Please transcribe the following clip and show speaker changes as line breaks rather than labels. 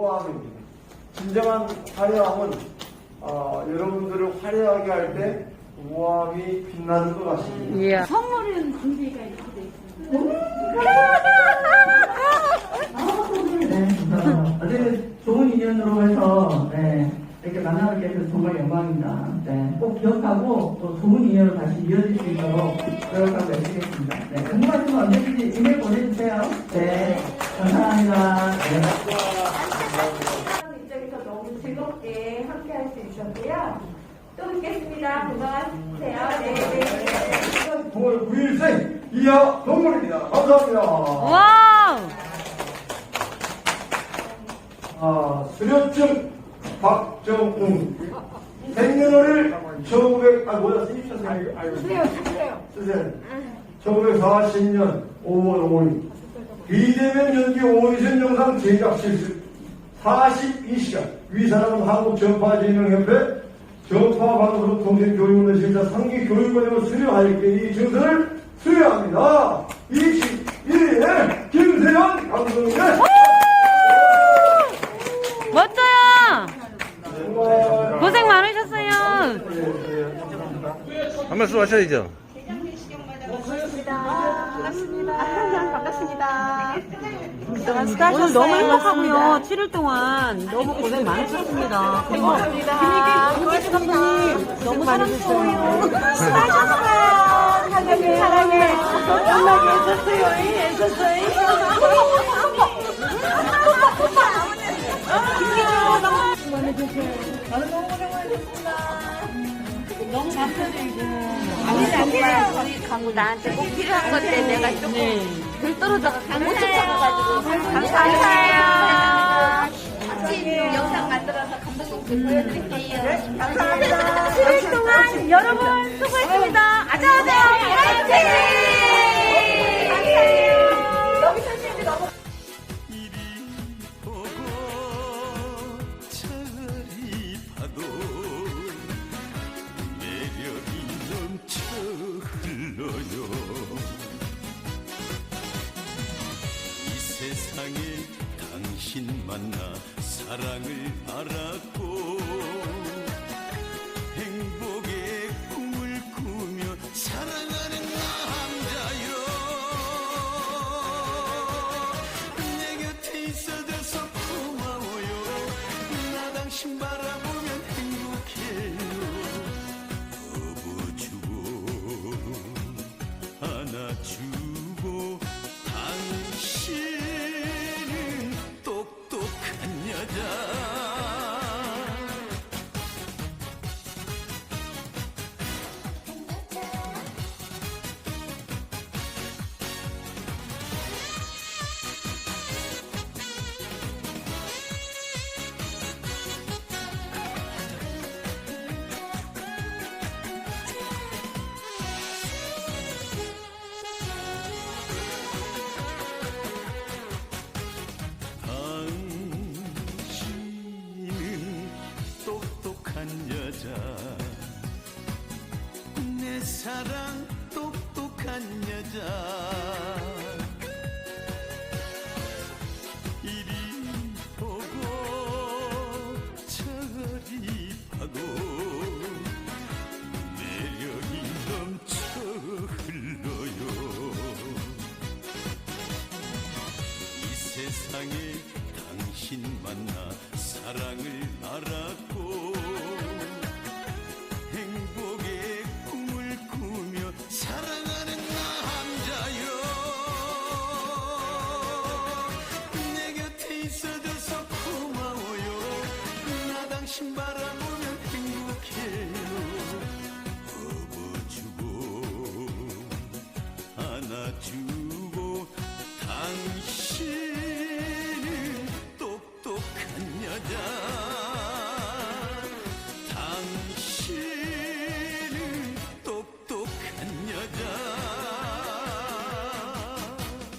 우아함입니다. 진정한 화려함은 어, 여러분들을 화려하게 할 때 우아함이 빛나는 것 같습니다.
이야.
선물은 준비가 이렇게 돼 있습니다.
네, 어, 어쨌든 좋은 인연으로 해서 네, 이렇게 만나뵙게 돼서 정말 영광입니다. 네, 꼭 기억하고 또 좋은 인연으로 다시 이어질 수 있도록 노력하고 애쓰겠습니다.
수 있었고요. 또 뵙겠습니다. 건강하세요. 네, 네.
9월 9일생 이하 동물입니다. 감사합니다.
와우!
아, 수료증 박정웅 생년월일 1900, 아, 뭐야, 쓰십셨어요? 쓰세요, 쓰세요. 쓰세요. 1940년 5월 5일. 비대면 연기 오디션 영상 제작 실수 42시간. 위 사람은 한국 전파진흥협회 전파방송 통신교육문화실사 상기 교육과정을 수료하였기에 이 증서를 수료합니다. 21일 김세현 감독님.
멋져요! 고생 많으셨어요.
한 말씀 하셔야죠.
오늘 너무 행복하고요. 7일 동안 너무 고생 많으셨습니다. 그리고 분위기, 분위기 감독님 너무 사랑스러워요. 수고하셨어요. 사랑해, 사랑해. 연락이 해줬어요. 해줬어요. 감사드리고.
우리 강구 나한테 꼭 필요한 건데 내가 조금 덜 떨어져가 강구 쫓아가가지고 감사해요. 같이 영상 만들어서 감독님께 보여드릴게요. 감사합니다. 7일 동안 여러분 수고했습니다. 아자아자 화이팅!
세상에 당신 만나 사랑을 알았고 행복의 꿈을 꾸며 사랑하는 남자요. 내 곁에 있어줘서 고마워요. 나 당신 바라보면 행복해요. 업어주고 안아주고 당신 여 가득하고 매력이 넘쳐 흘러요. 이 세상에 당신만 나 you